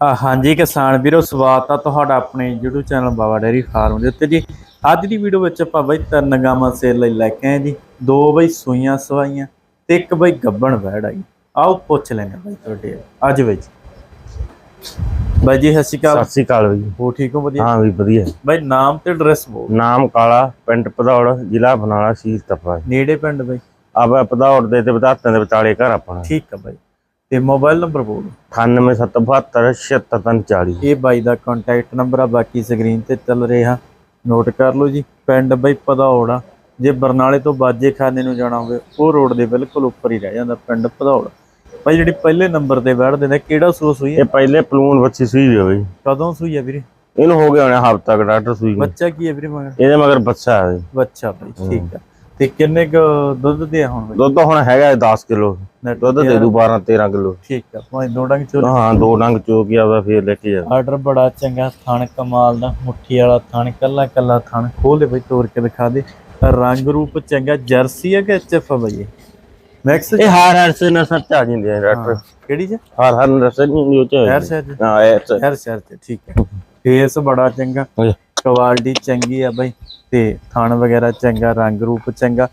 ਹਾਂਜੀ ਕਿਸਾਨ ਵੀਰੋ ਸਵਾਗਤ ਆ ਤੁਹਾਡਾ ਆਪਣੇ YouTube channel Baba dairy farm ਦੇ ਉੱਤੇ ਜੀ। ਅੱਜ ਦੀ ਵੀਡੀਓ ਵਿੱਚ ਆਪਾਂ ਬਈ ਤਿੰਨ ਗਾਵਾਂ ਸੇਲ ਲਈ ਲੈ ਕੇ ਆਏ ਜੀ। ਦੋ ਬਈ ਸੂਈਆਂ ਸਵਾਈਆਂ ਤੇ ਇੱਕ ਬਈ ਗੱਬਣ ਵਹਿੜ ਆਈ ਆਓ ਪੁੱਛ ਲੈਣੇ ਬਈ ਤੁਹਾਡੇ। ਅੱਜ ਵਿੱਚ ਬਾਈ ਜੀ ਸਤਿ ਸ਼੍ਰੀ ਅਕਾਲ। ਸਤਿ ਸ੍ਰੀ ਅਕਾਲ ਜੀ। ਹੋ ਠੀਕ ਹੋ ਵਧੀਆ? ਹਾਂ ਵੀ ਵਧੀਆ। ਬਾਈ ਨਾਮ ਤੇ ਐਡਰੈਸ ਬੋਲ। ਨਾਮ ਕਾਲਾ ਪਿੰਡ ਪਧੌੜ ਜ਼ਿਲ੍ਹਾ ਬਨਾਲਾ ਸੀਰ ਤਪਾ ਨੇੜੇ ਪਿੰਡ ਬਾਈ? ਆਪ ਪਧੌੜ ਦੇ ਤੇ ਬਤਾਤਾਂ ਦੇ ਵਿਚਾਲੇ ਘਰ ਆਪਣਾ। ਠੀਕ ਆ ਬਾਈ। ਤੇ ਮੋਬਾਈਲ ਨੰਬਰ ਬੋਲ। 97727740 ਇਹ ਬਾਈ ਦਾ ਕੰਟੈਕਟ ਨੰਬਰ ਆ ਬਾਕੀ ਸਕਰੀਨ ਤੇ ਚੱਲ ਰਿਹਾ। ਨੋਟ ਕਰ ਲਓ ਜੀ ਪਿੰਡ ਬਈ ਆ। ਜੇ ਬਰਨਾਲੇ ਤੋਂ ਬਾਜੇ ਖਾਨੇ ਨੂੰ ਜਾਣਾ ਹੋਵੇ ਉਹ ਰੋਡ ਦੇ ਬਿਲਕੁਲ ਉੱਪਰ ਹੀ ਰਹਿ ਜਾਂਦਾ ਪਿੰਡ ਭਦੌੜ। ਬਾਈ ਜਿਹੜੀ ਪਹਿਲੇ ਨੰਬਰ ਤੇ ਬੈਠਦੇ ਨੇ ਕਿਹੜਾ ਹੋਈ ਹੈ ਇਹ ਪਹਿਲੇ ਪਲੂਨ ਬੱਚੀ ਸੂਈ ਹੋਈ ਬਈ। ਕਦੋਂ ਸੂਈ ਹੈ ਵੀਰੇ? ਇਹਨੂੰ ਹੋ ਗਿਆ ਹੋਣਾ ਹਫਤਾ ਕ ਡਾਕਟਰ ਸੂਈ ਨੂੰ। ਬੱਚਾ ਕੀ ਹੈ ਵੀਰੇ ਮਗਰ? ਇਹਦੇ ਮਗਰ ਬੱਚਾ ਹੈ ਬੱਚਾ ਬਾਈ ਠੀਕ ਆ। ਤੇ ਕਿੰਨੇ ਕੁ ਦੁੱਧ ਦੇ ਹੁਣ ਬਾਈ? ਦੁੱਧ ਹੁਣ ਹੈਗਾ 10 ਕਿਲੋ। ਦੁੱਧ ਦੇ ਦੂ 12 13 ਕਿਲੋ। ਠੀਕ ਆ ਭਾਵੇਂ ਦੋ ਡੰਗ ਚੋਲ ਹਾਂ ਦੋ ਡੰਗ ਚੋ ਕੇ ਆਵਾ ਫੇਰ ਲੈ ਕੇ ਜਾ ਆਰਡਰ ਬੜਾ ਚੰਗਾ ਥਣ ਕਮਾਲ ਦਾ ਮੁੱਠੀ ਵਾਲਾ ਥਣ ਕੱਲਾ ਕੱਲਾ ਥਣ। ਖੋਲ ਦੇ ਬਈ ਤੋੜ ਕੇ ਦਿਖਾ ਦੇ। ਰੰਗ ਰੂਪ ਚੰਗਾ ਜਰਸੀ ਹੈ ਕਿ ਐਚਐਫ ਆ ਬਈ ਮੈਕਸ ਇਹ ਹਾਰ ਹਾਰ ਸੇ ਨਸਰ ਚ ਆ ਜਾਂਦੇ ਆ ਡਾਕਟਰ। ਕਿਹੜੀ ਚ ਹਾਰ ਹਾਰ ਨਸਰ ਨਹੀਂ ਉਹ ਚ ਹੈਰ ਸ਼ਹਿਰ ਚ? ਹਾਂ ਇਹ ਚ ਹੈਰ ਸ਼ਹਿਰ ਠੀਕ ਹੈ ਫੇਸ ਬੜਾ ਚੰਗਾ। ਕੁਆਲਿਟੀ ਚੰਗੀ ਆ ਬਈ। ਤੇ ਥਣ ਵਗੈਰਾ ਚੰਗਾ ਰੰਗ ਰੂਪ ਚੰਗਾ।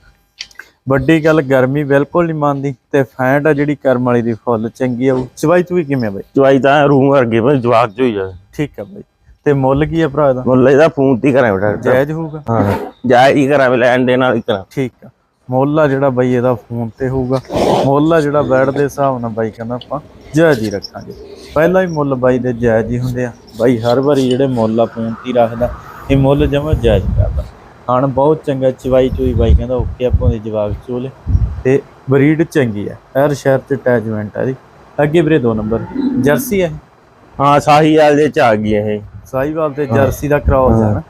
ਵੱਡੀ ਗੱਲ ਗਰਮੀ ਬਿਲਕੁਲ ਨਹੀਂ ਮੰਨਦੀ ਤੇ ਫੈਂਟ ਆ ਜਿਹੜੀ ਕਰਮ ਵਾਲੀ ਦੀ ਫੁੱਲ ਚੰਗੀ ਆ। ਚਵਾਈ ਚੂਈ ਕਿਵੇਂ ਆ ਬਈ? ਚਵਾਈ ਤਾਂ ਰੂਮ ਵਰਗੇ ਬਈ ਜਵਾਕ ਚ ਹੋਈ ਜਾ ਠੀਕ ਆ ਬਈ। ਤੇ ਮੁੱਲ ਕੀ ਆ ਭਰਾ ਦਾ ਮੁੱਲ ਇਹਦਾ ਫੋਨ ਤੇ ਕਰਾਂ ਡਾਕਟਰ ਜਾਇਜ਼ ਹੋਊਗਾ? ਹਾਂ ਜਾਇ ਹੀ ਕਰਾਂ ਲੈਣ ਦੇ ਨਾਲ ਹੀ ਕਰਾਂ ਠੀਕ ਆ। ਮੁੱਲ ਆ ਜਿਹੜਾ ਬਾਈ ਇਹਦਾ ਫੋਨ ਤੇ ਹੋਊਗਾ। ਮੁੱਲ ਆ ਜਿਹੜਾ ਬੈਡ ਦੇ ਹਿਸਾਬ ਨਾਲ ਬਾਈ ਕਹਿੰਦਾ ਆਪਾਂ ਜਾਇਜ਼ ਹੀ ਰੱਖਾਂਗੇ। ਪਹਿਲਾਂ ਹੀ ਮੁੱਲ ਬਾਈ ਦੇ ਜਾਇਜ਼ ਹੀ ਹੁੰਦੇ ਆ। ਬਾਈ ਹਰ ਵਾਰੀ ਜਿਹੜੇ ਮੁੱਲ ਆ ਫੋਨ ਤੇ ਹੀ ਰੱਖਦਾ। ਇਹ ਮੁੱਲ ਜਮਾ ਜਾਇਜ਼ ਕਰਦਾ ਹਣ ਬਹੁਤ ਚੰਗਾ ਚਵਾਈ ਚੋਈ ਬਾਈ ਕਹਿੰਦਾ ਓਕੇ ਆਪਾਂ ਦੇ ਜਵਾਬ ਚੋਲੇ। ਤੇ ਬਰੀਡ ਚੰਗੀ ਆ ਹਰ ਸ਼ਹਿਰ ਤੇ ਅਟੈਚਮੈਂਟ ਆ ਦੀ ਅੱਗੇ ਵੀਰੇ ਦੋ ਨੰਬਰ ਜਰਸੀ ਹੈ ਹਾਂ ਸਾਹੀ ਵਾਲ ਦੇ ਚ ਆ ਗਈ ਇਹ। ਸਾਈਵਾਲ ਤੇ ਜਰਸੀ ਦਾ ਕ੍ਰਾਸ ਹੈ ਨਾ।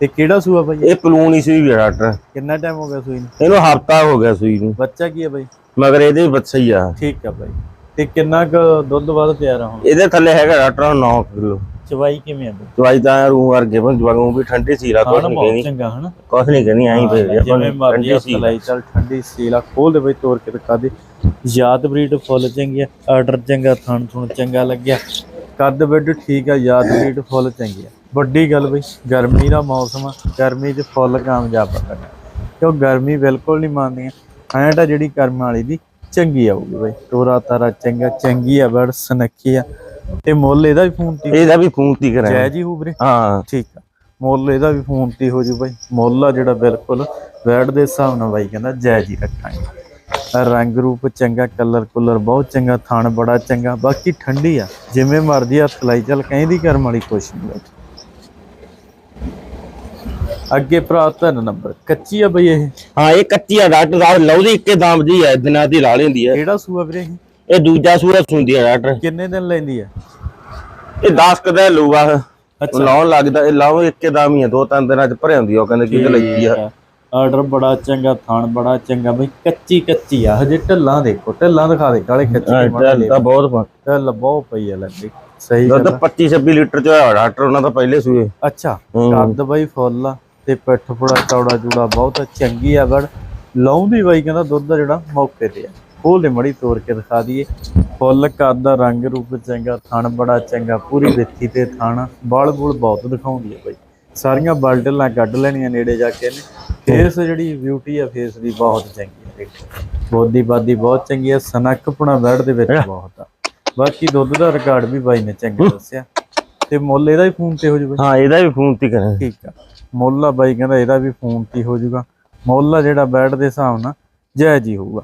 ਤੇ ਕਿਹੜਾ ਸੂਆ ਬਾਈ? ਇਹ ਪਲੂਨ ਹੀ ਸੀ ਵੀ ਡਾਕਟਰ। ਕਿੰਨਾ ਟਾਈਮ ਹੋ ਗਿਆ ਸੂਈ ਨੂੰ? ਇਹਨੂੰ ਹਫਤਾ ਹੋ ਗਿਆ ਸੂਈ ਨੂੰ। ਬੱਚਾ ਕੀ ਹੈ ਬਾਈ? ਮਗਰ ਇਹਦੇ ਬੱਚਾ ਹੀ ਆ। ਠੀਕ ਆ ਬਾਈ। ਤੇ ਕਿੰਨਾ ਕੁ ਦੁੱਧ ਵੱਧ ਤਿਆਰ ਆ ਹੁਣ? ਇਹਦੇ ਥੱਲੇ ਹੈਗਾ ਡਾਕਟਰ 9 ਕਿਲੋ। ਚਵਾਈ ਕਿਵੇਂ ਆ ਬਾਈ? ਚਵਾਈ ਤਾਂ ਰੂਮ ਵਰਗੇ ਬਣ ਜਵਾਗੋਂ ਵੀ ਠੰਡੀ ਸੀ ਰਾ ਕੁਛ ਖਾਣ ਨਹੀਂ ਬਹੁਤ ਚੰਗਾ ਹਨਾ? ਕੁਛ ਨਹੀਂ ਕਹਿਣੀ ਐਂ ਪਈ ਜਿਵੇਂ ਮਰਜ਼ੀ ਠੰਡੀ ਸੀ ਸਲਾਈ ਚੱਲ ਠੰਡੀ ਸੀਲਾ ਖੋਲ ਦੇ ਬਈ ਤੋੜ ਕੇ ਦਿਖਾ ਦੇ। ਯਾਦ ਬਰੀਡ ਫੁੱਲ ਚੰਗੀ ਆ ਆਰਡਰ ਚੰਗਾ ਥਣ ਥੁਣ ਚੰਗਾ ਲੱਗਿਆ। ਕੱਦ ਵੱਡ ਠੀਕ ਆ ਯਾਦ ਬਰੀਡ ਫੁੱਲ ਚੰਗੀ ਆ। ਵੱਡੀ ਗੱਲ ਬਈ ਗਰਮੀ ਦਾ ਮੌਸਮ ਆ ਗਰਮੀ 'ਚ ਫੁੱਲ ਕਾਮਯਾਬ ਕਰਨਾ ਕਿਉਂ ਗਰਮੀ ਬਿਲਕੁਲ ਨਹੀਂ ਮੰਨਦੀਆਂ ਐਂਟ ਆ ਜਿਹੜੀ ਕਰਮ ਵਾਲੀ ਦੀ ਚੰਗੀ ਆਊਗੀ ਬਈ। ਤੋਰਾ ਤਾਰਾ ਚੰਗਾ ਚੰਗੀ ਆ ਬੜ ਸਨੱਖੀ ਆ। ਤੇ ਮੁੱਲ ਇਹਦਾ ਵੀ ਫੋਨ ਤੇ ਇਹਦਾ ਵੀ ਫੋਨ ਤੇ ਕਰਾਂ ਜੈ ਜੀ ਹੋ ਵੀਰੇ। ਹਾਂ। ਠੀਕ ਆ। ਮੁੱਲ ਇਹਦਾ ਵੀ ਫੋਨ ਤੇ ਹੋ ਜੂ ਬਾਈ। ਮੁੱਲ ਆ ਜਿਹੜਾ ਬਿਲਕੁਲ ਵੈਟ ਦੇ ਹਿਸਾਬ ਨਾਲ ਬਾਈ ਕਹਿੰਦਾ ਜਾਇਜ਼ ਹੀ ਰੱਖਾਂਗੇ। ਰੰਗ ਰੂਪ ਚੰਗਾ ਕਲਰ ਕੁਲਰ ਬਹੁਤ ਚੰਗਾ ਥਣ ਬੜਾ ਚੰਗਾ ਬਾਕੀ ਠੰਡੀ ਆ। ਜਿਵੇਂ ਮਰਜ਼ੀ ਹੱਥ ਲਾਈ ਚੱਲ ਕਹਿੰਦੀ ਕਰਮ ਵਾਲੀ ਕੁਛ ਨਹੀਂ ਅੱਗੇ ਭਰਾ ਤਿੰਨ ਨੰਬਰ ਕੱਚੀ ਆ ਬਈ ਇਹ? ਹਾਂ ਇਹ ਕੱਚੀ ਆ ਡਾਕਟਰ ਸਾਹਿਬ ਲਉਦੀ ਇੱਕੇ ਦਾਮ ਦੀ ਹੈ ਦਿਨਾਂ ਦੀ ਲਾ ਲੈਂਦੀ ਹੈ ਕਿਹੜਾ ਸੂਆ ਵੀਰੇ ਇਹ? ਇਹ ਦੂਜਾ ਸੂਰਜ ਸੁੰਦੀ ਹੈ ਡਾਕਟਰ ਕਿੰਨੇ ਦਿਨ ਲੈਂਦੀ ਆ ਇਹ 10 ਕਦਾ ਲੂਗਾ ਅੱਛਾ। ਲਾਉਣ ਲੱਗਦਾ ਇਹ ਲਾਉ ਇੱਕੇ ਦਾਮ ਹੀ ਆ ਦੋ ਤਿੰਨ ਦਿਨਾਂ ਚ ਭਰੇ ਹੁੰਦੀ ਆ, ਉਹ ਕਹਿੰਦੇ ਕਿਹਦੇ ਲਈ ਆ ਆਰਡਰ ਬੜਾ ਚੰਗਾ ਥਣ ਬੜਾ ਚੰਗਾ ਬਈ ਕੱਚੀ ਕੱਚੀ ਆ ਹਜੇ ਢੱਲਾਂ ਦੇਖੋ ਢੱਲਾਂ ਦਿਖਾ ਦੇ ਕਾਲੇ ਮਾੜੇ ਇਹ ਤਾਂ ਬਹੁਤ। ਢੱਲ ਬਹੁਤ ਪਈ ਆ ਲੱਗੀ ਸਹੀ ਦੁੱਧ ਗੱਲ ਆ। 25 26 ਲੀਟਰ ਚ ਹੋਇਆ ਡਾਕਟਰ ਉਹਨਾਂ ਦਾ ਪਹਿਲੇ ਸੂਏ ਅੱਛਾ। ਕੱਦ ਬਈ ਫੁੱਲ ਆ ਤੇ ਪਿੱਠ ਪੁੜਾ ਚੌੜਾ ਜੂੜਾ ਬਹੁਤ ਚੰਗੀ ਆ ਬੜ ਲਾਉਂਦੀ ਬਾਈ ਕਹਿੰਦਾ ਦੁੱਧ ਜਿਹੜਾ ਮੌਕੇ ਤੇ ਆ ਖੋਲ ਦੇ ਮੜੀ ਤੋੜ ਕੇ ਦਿਖਾ ਦਈਏ। ਫੁੱਲ ਕੱਦ ਦਾ ਰੰਗ ਰੂਪ ਚੰਗਾ ਥਣ ਬੜਾ ਚੰਗਾ ਪੂਰੀ ਵਿੱਥੀ ਤੇ ਥਣ। ਬਲ ਬੁਲ ਬਹੁਤ ਦਿਖਾਉਂਦੀ ਆ ਬਾਈ। ਸਾਰੀਆਂ ਬਲਡਲਾਂ ਕੱਢ ਲੈਣੀਆਂ ਨੇੜੇ ਜਾ ਕੇ ਨੇ। ਫੇਸ ਜਿਹੜੀ ਬਿਊਟੀ ਆ ਫੇਸ ਦੀ ਬਹੁਤ ਚੰਗੀ ਦੇਖੋ। ਬੋਦੀ ਬਾਦੀ ਬਹੁਤ ਚੰਗੀ ਆ ਸਨੱਖਪਣਾ ਬੈਡ ਦੇ ਵਿੱਚ ਬਹੁਤ ਆ। ਬਾਕੀ ਦੁੱਧ ਦਾ ਰਿਕਾਰਡ ਵੀ ਬਾਈ ਨੇ ਚੰਗਾ ਦੱਸਿਆ। ਤੇ ਮੁੱਲ ਇਹਦਾ ਹੀ ਫੋਨ ਤੇ ਹੋ ਜੂ ਬਾਈ ਹਾਂ ਇਹਦਾ ਵੀ ਫੋਨ ਤੇ ਕਰਾਂ ਠੀਕ ਆ। ਮੁੱਲ ਆ ਬਾਈ ਕਹਿੰਦਾ ਇਹਦਾ ਵੀ ਫੋਨ ਤੇ ਹੀ ਹੋ ਜਾਊਗਾ ਮੁੱਲ ਆ ਜਿਹੜਾ ਬੈਡ ਦੇ ਹਿਸਾਬ ਨਾਲ ਜਾਇਜ਼ ਹੀ ਹੋਊਗਾ।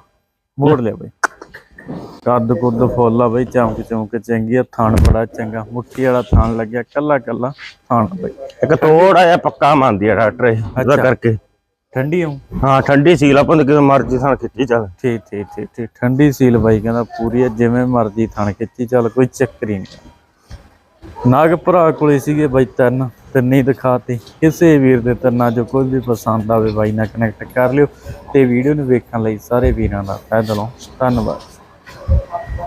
ਮੋੜ ਲਿਆ ਬਾਈ। ਕੱਦ ਕੁੱਦ ਫੁੱਲ ਆ ਬਾਈ ਚਮਕ ਚਮਕ ਚੰਗੀ ਆ ਥਣ ਬੜਾ ਚੰਗਾ। ਮੁੱਠੀ ਵਾਲਾ ਥਣ ਲੱਗਿਆ ਕੱਲਾ ਕੱਲਾ ਥਣ ਬਾਈ। ਇੱਕ ਥੋੜਾ ਜਿਹਾ ਪੱਕਾ ਮੰਨਦੀ ਆ ਡਾਕਟਰ ਇਹ ਉਹਦਾ ਅੱਛਾ। ਕਰਕੇ। ਠੰਡੀ ਆਉਂ ਹਾਂ ਠੰਡੀ ਸੀਲ ਆਪਾਂ ਨੂੰ ਕਿਵੇਂ ਮਰਜ਼ੀ ਸਾਨ ਖਿੱਚੀ ਚੱਲ। ਠੀਕ ਠੀਕ ਠੀਕ ਠੀਕ। ਠੰਡੀ ਸੀਲ ਬਾਈ ਕਹਿੰਦਾ ਪੂਰੀ ਆ ਜਿਵੇਂ ਮਰਜ਼ੀ ਥਣ ਖਿੱਚੀ ਚੱਲ ਕੋਈ ਚੱਕਰ ਹੀ ਨਹੀਂ। ਨਾਗ ਭਰਾ ਕੋਲੇ ਸੀਗੇ ਬਾਈ ਤਿੰਨ। ਤਿੰਨੇ ਦਿਖਾਤੇ। ਕਿਸੇ ਵੀਰ ਦੇ ਤਿੰਨਾਂ ਜੋ ਕੋਈ ਵੀ ਪਸੰਦ ਆਵੇ ਬਾਈ ਨਾਲ ਕਨੈਕਟ ਕਰ ਲਿਓ ਤੇ ਵੀਡੀਓ ਨੂੰ ਵੇਖਣ ਲਈ ਸਾਰੇ ਵੀਰਾਂ ਦਾ ਤਹਿ ਦਿਲੋਂ ਧੰਨਵਾਦ।